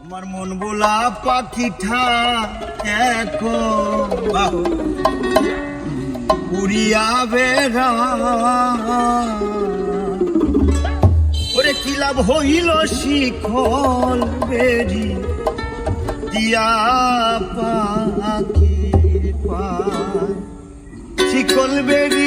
আমার মন বোলা পাখিঠা দেখো উড়িয়া বেড়া। ওরে কি লাভ হইল শিখল বেরি দিয়া পাখি পা শিখল বেরি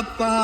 காப்பா